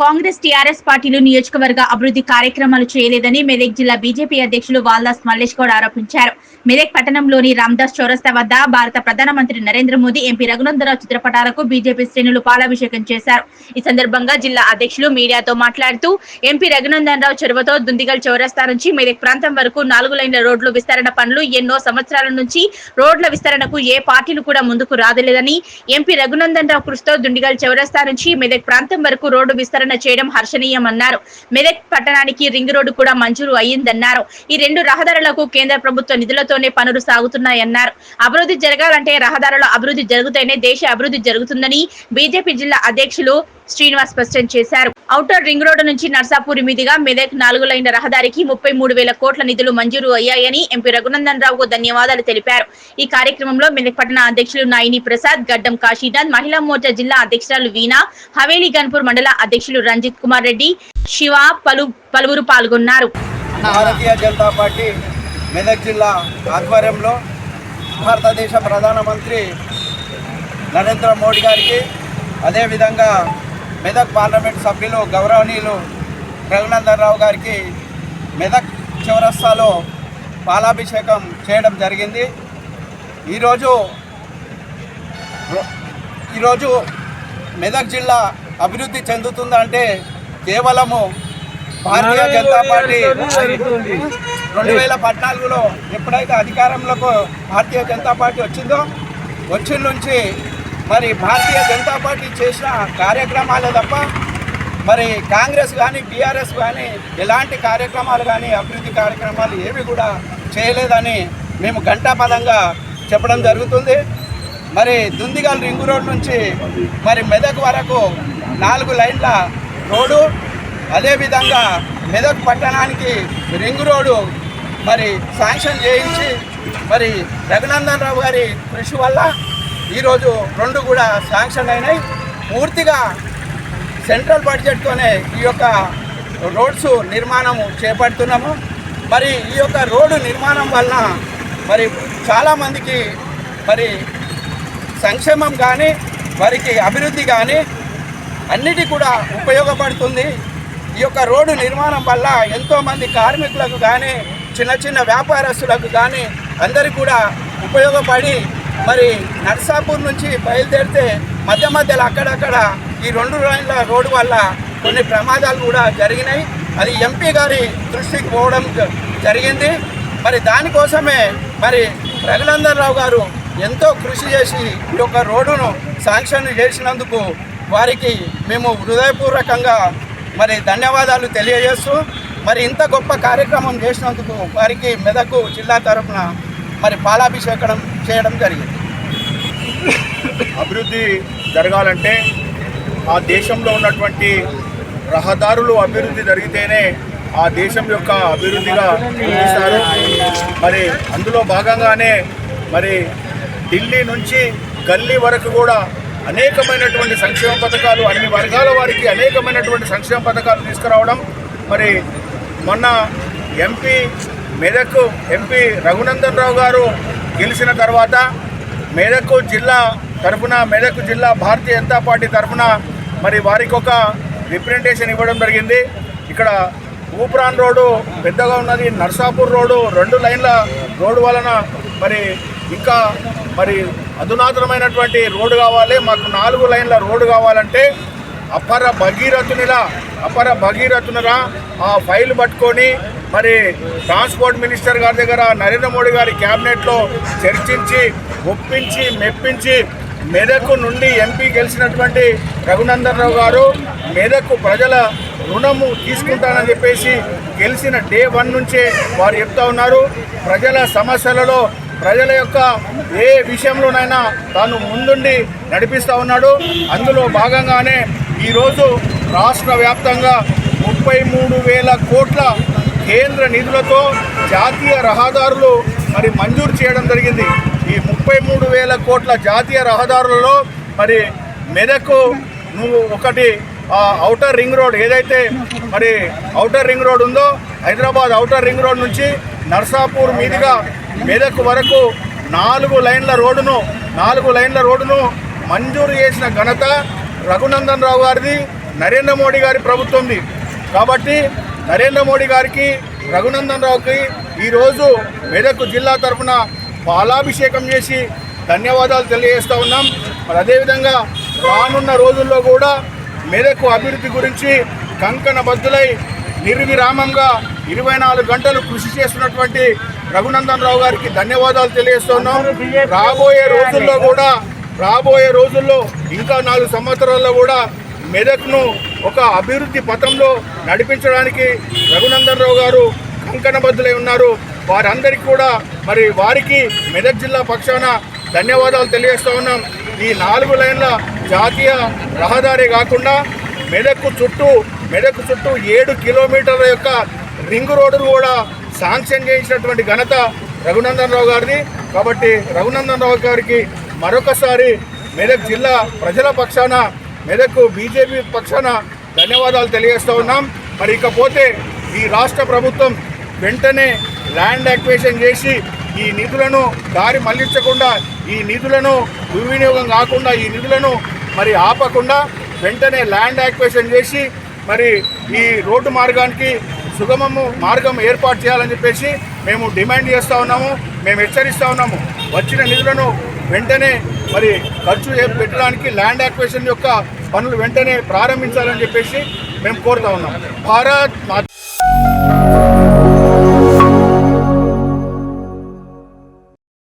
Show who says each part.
Speaker 1: Congress TRS పార్టీలు నియోజకవర్గ అభివృద్ధి కార్యక్రమాలు చేయలేదని మెదక్ జిల్లా బీజేపీ అధ్యక్షులు వాల్దాస్ మల్లేష్ గౌడ్ ఆరోపించారు. మెదక్ పట్టణంలోని రామ్దాస్ చౌరస్తా వద్ద భారత ప్రధానమంత్రి నరేంద్ర మోదీ ఎంపీ రఘునందరావు చిత్రపటాలకు బీజేపీ శ్రేణులు పాలాభిషేకం చేశారు. ఈ సందర్భంగా జిల్లా అధ్యక్షులు మీడియాతో మాట్లాడుతూ ఎంపీ రఘునందనరావు చొరవతో దుందిగల్ చౌరస్తా నుంచి మెదక్ ప్రాంతం వరకు నాలుగు లైన్ల రోడ్లు విస్తరణ పనులు ఎన్నో సంవత్సరాల నుంచి రోడ్ల విస్తరణకు ఏ పార్టీలు కూడా ముందుకు రాదలేదని ఎంపీ రఘునందన్ రావు కృషితో దుండిగల్ చౌరస్తా నుంచి మెదక్ ప్రాంతం వరకు రోడ్డు విస్తరణ చేయడం హర్షణీయమన్నారు. మెదక్ పట్టణానికి రింగ్ రోడ్డు కూడా మంజూరు అయ్యిందన్నారు. ఈ రెండు రహదారులకు కేంద్ర ప్రభుత్వ నిధులతోనే పనులు సాగుతున్నాయన్నారు. అభివృద్ధి జరగాలంటే రహదారుల అభివృద్ధి జరుగుతేనే దేశ అభివృద్ధి జరుగుతుందని బీజేపీ జిల్లా అధ్యక్షులు శ్రీనివాస్ స్పష్టం చేశారు. ఔటర్ రింగ్ రోడ్డు నుంచి నర్సాపూరి మీదుగా మెదక్ నాలుగు లైన్ల రహదారికి ముప్పై మూడు వేల కోట్ల నిధులు మంజూరు అయ్యాయని ఎంపీ రఘునందన్ రావుకు ధన్యవాదాలు తెలిపారు. ఈ కార్యక్రమంలో మెదక్ పట్టణ అధ్యక్షులు నాయిని ప్రసాద్ గడ్డం కాశీనాథ్ మహిళా మోర్చా జిల్లా అధ్యక్షురాలు వీణా హవేలీ గన్పూర్ మండల అధ్యక్షులు రంజిత్ కుమార్ రెడ్డి శివ పలు పలువురు పాల్గొన్నారు.
Speaker 2: భారతీయ జనతా పార్టీ మెదక్ జిల్లా ఆధ్వర్యంలో భారతదేశ ప్రధానమంత్రి నరేంద్ర మోడీ గారికి అదేవిధంగా మెదక్ పార్లమెంట్ సభ్యులు గౌరవనీయులు రఘునందన్ రావు గారికి మెదక్ చౌరస్తాలో పాలాభిషేకం చేయడం జరిగింది. ఈరోజు ఈరోజు మెదక్ జిల్లా అభివృద్ధి చెందుతుందంటే కేవలము భారతీయ జనతా పార్టీ రెండు వేల పద్నాలుగులో ఎప్పుడైతే అధికారంలోకి భారతీయ జనతా పార్టీ వచ్చిందో వచ్చిన నుంచి మరి భారతీయ జనతా పార్టీ చేసిన కార్యక్రమాలే తప్ప మరి కాంగ్రెస్ కానీ బీఆర్ఎస్ కానీ ఎలాంటి కార్యక్రమాలు కానీ అభివృద్ధి కార్యక్రమాలు ఏవి కూడా చేయలేదని మేము ఘంటాపదంగా చెప్పడం జరుగుతుంది. మరి దుందిగల్ రింగు రోడ్ నుంచి మరి మెదక్ వరకు నాలుగు లైన్ల రోడ్డు అదేవిధంగా మెదక్ పట్టణానికి రింగ్ రోడ్డు మరి శాంక్షన్ చేయించి మరి రఘునందన్ రావు గారి కృషి వల్ల ఈరోజు రెండు కూడా శాంక్షన్ అయినాయి. పూర్తిగా సెంట్రల్ బడ్జెట్తోనే ఈ యొక్క రోడ్స్ నిర్మాణము చేపడుతున్నాము. మరి ఈ యొక్క రోడ్డు నిర్మాణం వలన మరి చాలామందికి మరి సంక్షేమం కానీ వారికి అభివృద్ధి కానీ అన్నిటి కూడా ఉపయోగపడుతుంది. ఈ యొక్క రోడ్డు నిర్మాణం వల్ల ఎంతోమంది కార్మికులకు కానీ చిన్న చిన్న వ్యాపారస్తులకు కానీ అందరికీ కూడా ఉపయోగపడి మరి నర్సాపూర్ నుంచి బయలుదేరితే మధ్య మధ్యలో అక్కడక్కడ ఈ రెండు లైన్ల రోడ్డు వల్ల కొన్ని ప్రమాదాలు కూడా జరిగినాయి. అది ఎంపీ గారి దృష్టికి పోవడం జరిగింది. మరి దానికోసమే మరి రఘునందనరావు గారు ఎంతో కృషి చేసి ఈ యొక్క రోడ్డును శాంక్షన్ చేసినందుకు వారికి మేము హృదయపూర్వకంగా మరి ధన్యవాదాలు తెలియజేస్తూ మరి ఇంత గొప్ప కార్యక్రమం చేసినందుకు వారికి మెదకు జిల్లా తరఫున మరి పాలాభిషేకం చేయడం జరిగింది.
Speaker 3: అభివృద్ధి జరగాలంటే ఆ దేశంలో ఉన్నటువంటి రహదారులు అభివృద్ధి జరిగితేనే ఆ దేశం యొక్క అభివృద్ధిగా గుర్తిస్తారు మరి అందులో భాగంగానే మరి ఢిల్లీ నుంచి గల్లీ వరకు కూడా అనేకమైనటువంటి సంక్షేమ పథకాలు అన్ని వర్గాల వారికి అనేకమైనటువంటి సంక్షేమ పథకాలు తీసుకురావడం. మరి మొన్న ఎంపీ మెదక్ ఎంపీ రఘునందన్ రావు గారు గెలిచిన తర్వాత మెదక్ జిల్లా తరఫున మెదక్ జిల్లా భారతీయ జనతా పార్టీ తరఫున మరి వారికి ఒక రిప్రజెంటేషన్ ఇవ్వడం జరిగింది. ఇక్కడ ఊప్రాన్ రోడ్డు పెద్దగా ఉన్నది నర్సాపూర్ రోడ్డు రెండు లైన్ల రోడ్డు వలన మరి ఇంకా మరి అధునాతనమైనటువంటి రోడ్డు కావాలి మాకు నాలుగు లైన్ల రోడ్డు కావాలంటే అపర భగీరథునిలా అపర భగీరథునిలా ఆ ఫైల్ పట్టుకొని మరి ట్రాన్స్పోర్ట్ మినిస్టర్ గారి దగ్గర నరేంద్ర మోడీ గారి క్యాబినెట్లో చర్చించి ఒప్పించి మెప్పించి మెదకు నుండి ఎంపీ గెలిచినటువంటి రఘునందన్ రావు గారు మెదకు ప్రజల రుణము తీసుకుంటానని చెప్పేసి గెలిచిన డే వన్ నుంచే వారు చెప్తా ఉన్నారు. ప్రజల సమస్యలలో ప్రజల యొక్క ఏ విషయంలోనైనా తాను ముందుండి నడిపిస్తూ ఉన్నాడు. అందులో భాగంగానే ఈరోజు రాష్ట్ర వ్యాప్తంగా ముప్పై మూడు వేల కోట్ల కేంద్ర నిధులతో జాతీయ రహదారులు మరి మంజూరు చేయడం జరిగింది. ఈ ముప్పై మూడు వేల కోట్ల జాతీయ రహదారులలో మరి మెదకు నువ్వు ఒకటి అవుటర్ ఔటర్ రింగ్ రోడ్ ఏదైతే మరి ఔటర్ రింగ్ రోడ్ ఉందో హైదరాబాద్ ఔటర్ రింగ్ రోడ్ నుంచి నర్సాపూర్ మీదుగా మెదక్ వరకు నాలుగు లైన్ల రోడ్డును నాలుగు లైన్ల రోడ్డును మంజూరు చేసిన ఘనత రఘునందన్ రావు గారిది నరేంద్ర మోడీ గారి ప్రభుత్వంది. కాబట్టి నరేంద్ర మోడీ గారికి రఘునందన్ రావుకి ఈరోజు మెదక్ జిల్లా తరఫున పాలాభిషేకం చేసి ధన్యవాదాలు తెలియజేస్తూ ఉన్నాం. మరి అదేవిధంగా రానున్న రోజుల్లో కూడా మెదక్ అభివృద్ధి గురించి కంకణ బద్దులై నిర్విరామంగా ఇరవై నాలుగు గంటలు కృషి చేస్తున్నటువంటి రఘునందన్ రావు గారికి ధన్యవాదాలు తెలియజేస్తున్నాం రాబోయే రోజుల్లో కూడా రాబోయే రోజుల్లో ఇంకా నాలుగు సంవత్సరాల్లో కూడా మెదక్ను ఒక అభివృద్ధి పథంలో నడిపించడానికి రఘునందన్ రావు గారు కంకణబద్ధులై ఉన్నారు. వారందరికీ కూడా మరి వారికి మెదక్ జిల్లా పక్షాన ధన్యవాదాలు తెలియజేస్తూ ఉన్నాం. ఈ నాలుగు లైన్ల జాతీయ రహదారి కాకుండా మెదక్ చుట్టూ మెదక్ చుట్టూ ఏడు కిలోమీటర్ల యొక్క రింగ్ రోడ్డును కూడా శాంక్షన్ చేయించినటువంటి ఘనత రఘునందన్ రావు గారిది. కాబట్టి రఘునందన్ రావు గారికి మరొకసారి మెదక్ జిల్లా ప్రజల పక్షాన మెదక్ బీజేపీ పక్షాన ధన్యవాదాలు తెలియజేస్తూ ఉన్నాం. మరి ఇకపోతే ఈ రాష్ట్ర ప్రభుత్వం వెంటనే ల్యాండ్ యాక్వేషన్ చేసి ఈ నిధులను దారి మళ్ళించకుండా ఈ నిధులను దుర్వినియోగం కాకుండా ఈ నిధులను మరి ఆపకుండా వెంటనే ల్యాండ్ యాక్వేషన్ చేసి మరి ఈ రోడ్డు మార్గానికి సుగమము మార్గం ఏర్పాటు చేయాలని చెప్పేసి మేము డిమాండ్ చేస్తూ ఉన్నాము. మేము హెచ్చరిస్తూ ఉన్నాము. వచ్చిన నిధులను వెంటనే మరి ఖర్చు పెట్టడానికి ల్యాండ్ యాక్వేషన్ యొక్క పనులు వెంటనే ప్రారంభించాలని చెప్పేసి మేము కోరుతా ఉన్నాం. భారత్